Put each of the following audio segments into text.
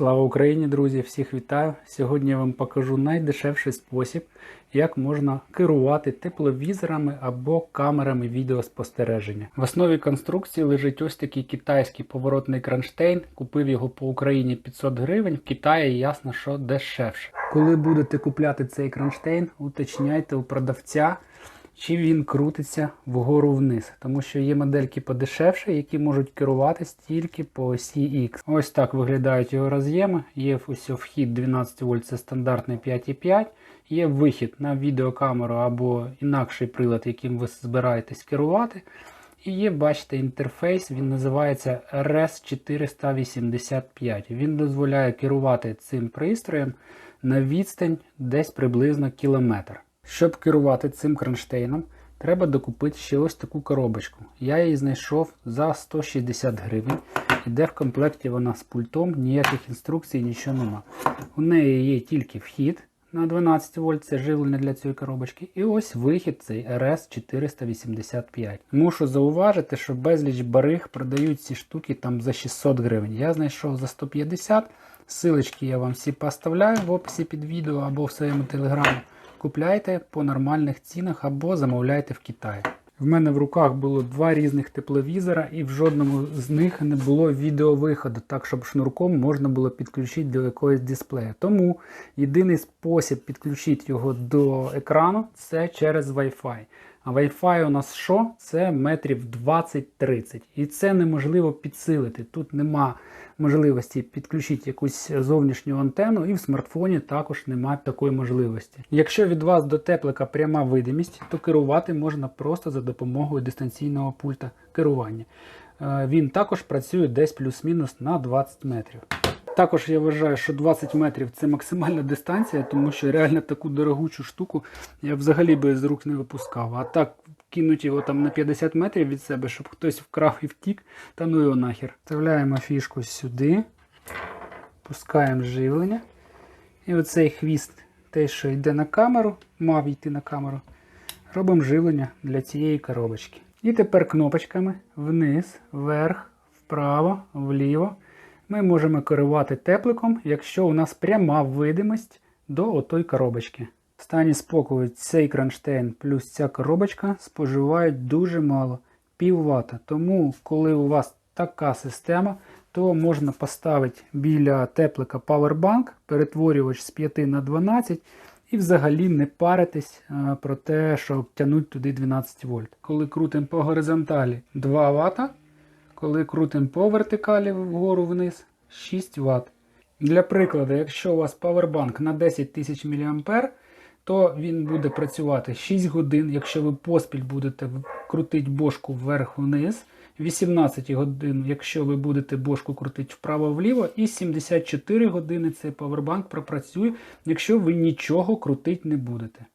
Слава Україні, друзі! Всіх вітаю! Сьогодні я вам покажу найдешевший спосіб, як можна керувати тепловізорами або камерами відеоспостереження. В основі конструкції лежить ось такий китайський поворотний кронштейн. Купив його по Україні 500 гривень. В Китаї ясно, що дешевше. Коли будете купляти цей кронштейн, уточняйте у продавця. Чи він крутиться вгору вниз, тому що є модельки подешевше, які можуть керуватись тільки по осі X. Ось так виглядають його роз'єми. Є ось вхід 12 вольт, це стандартний 5,5. Є вихід на відеокамеру або інакший прилад, яким ви збираєтесь керувати. І є, бачите, інтерфейс, він називається RS485. Він дозволяє керувати цим пристроєм на відстань десь приблизно кілометр. Щоб керувати цим кронштейном, треба докупити ще ось таку коробочку. Я її знайшов за 160 гривень. Іде в комплекті вона з пультом, ніяких інструкцій, нічого нема. У неї є тільки вхід на 12 вольт, це живлення для цієї коробочки. І ось вихід цей RS485. Мушу зауважити, що безліч бариг продають ці штуки там за 600 гривень. Я знайшов за 150 Силочки я вам всі поставляю в описі під відео або в своєму телеграмі. Купляйте по нормальних цінах або замовляйте в Китаї. В мене в руках було два різних тепловізора, і в жодному з них не було відеовиходу, так щоб шнурком можна було підключити до якогось дисплея. Тому єдиний спосіб підключити його до екрану це через Wi-Fi. А Wi-Fi у нас що? Це метрів 20-30. І це неможливо підсилити. Тут нема можливості підключити якусь зовнішню антенну, і в смартфоні також немає такої можливості. Якщо від вас до теплика пряма видимість, то керувати можна просто за допомогою дистанційного пульта керування. Е, Він також працює десь плюс-мінус на 20 метрів. Також я вважаю, що 20 метрів це максимальна дистанція, тому що реально таку дорогучу штуку я взагалі би з рук не випускав. А так кинуть його там на 50 метрів від себе, щоб хтось вкрав і втік, та ну його нахер. Вставляємо фішку сюди, пускаємо живлення. І оцей хвіст, те, що йде на камеру, мав йти на камеру, робимо живлення для цієї коробочки. І тепер кнопочками вниз, вверх, вправо, вліво ми можемо керувати тепликом, якщо у нас пряма видимість до отої коробочки. В стані спокою цей кронштейн плюс ця коробочка споживають дуже мало пів вата. Тому, коли у вас така система, то можна поставити біля теплика Powerbank, перетворювач з 5 на 12 і взагалі не паритись а, про те, щоб тягнути туди 12 вольт. Коли крутимо по горизонталі 2 Вт, коли крутимо по вертикалі вгору вниз 6 Вт. Для прикладу, якщо у вас павербанк на 10 тисяч мА, то він буде працювати 6 годин, якщо ви поспіль будете крутити бошку вверх-вниз, 18 годин, якщо ви будете бошку крутити вправо-вліво, і 74 години цей павербанк пропрацює, якщо ви нічого крутити не будете.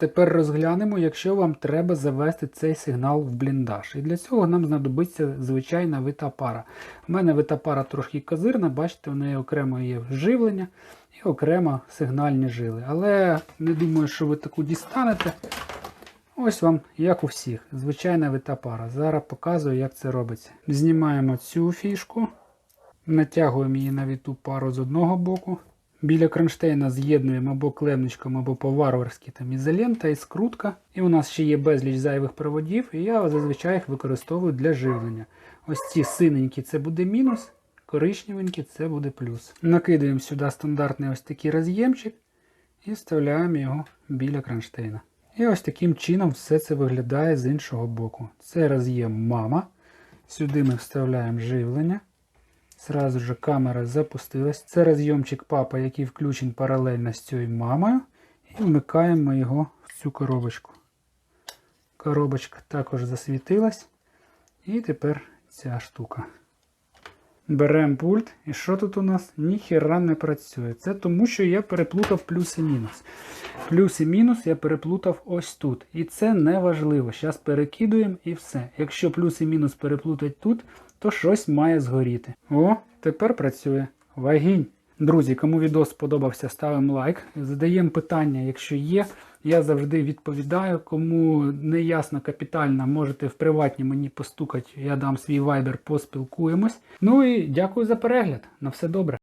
Тепер розглянемо, якщо вам треба завести цей сигнал в бліндаж. І для цього нам знадобиться звичайна вита пара. У мене вита пара трошки козирна, бачите, в неї окремо є живлення і окремо сигнальні жили. Але не думаю, що ви таку дістанете. Ось вам, як у всіх, звичайна вита пара. Зараз показую, як це робиться. Знімаємо цю фішку, натягуємо її на віту пару з одного боку. Біля кронштейна з'єднуємо або клемничком, або по-варварськи там ізолента і скрутка. І у нас ще є безліч зайвих проводів, і я зазвичай їх використовую для живлення. Ось ці синенькі це буде мінус, коричневенькі це буде плюс. Накидаємо сюди стандартний ось такий роз'ємчик і вставляємо його біля кронштейна. І ось таким чином все це виглядає з іншого боку. Це роз'єм мама. Сюди ми вставляємо живлення. Сразу же камера запустилась. Це розйомчик папа, який включений паралельно з цією мамою. І вмикаємо його в цю коробочку. Коробочка також засвітилась. І тепер ця штука. Беремо пульт. І що тут у нас? Ніхера не працює. Це тому, що я переплутав плюс і мінус. Плюс і мінус я переплутав ось тут. І це не важливо. Зараз перекидуємо і все. Якщо плюс і мінус переплутать тут, то щось має згоріти. О, тепер працює. Вагінь. Друзі, кому відео сподобався, ставимо лайк. Задаємо питання, якщо є. Я завжди відповідаю. Кому не ясно капітально, можете в приватні мені постукати. Я дам свій вайбер, поспілкуємось. Ну і дякую за перегляд. На все добре.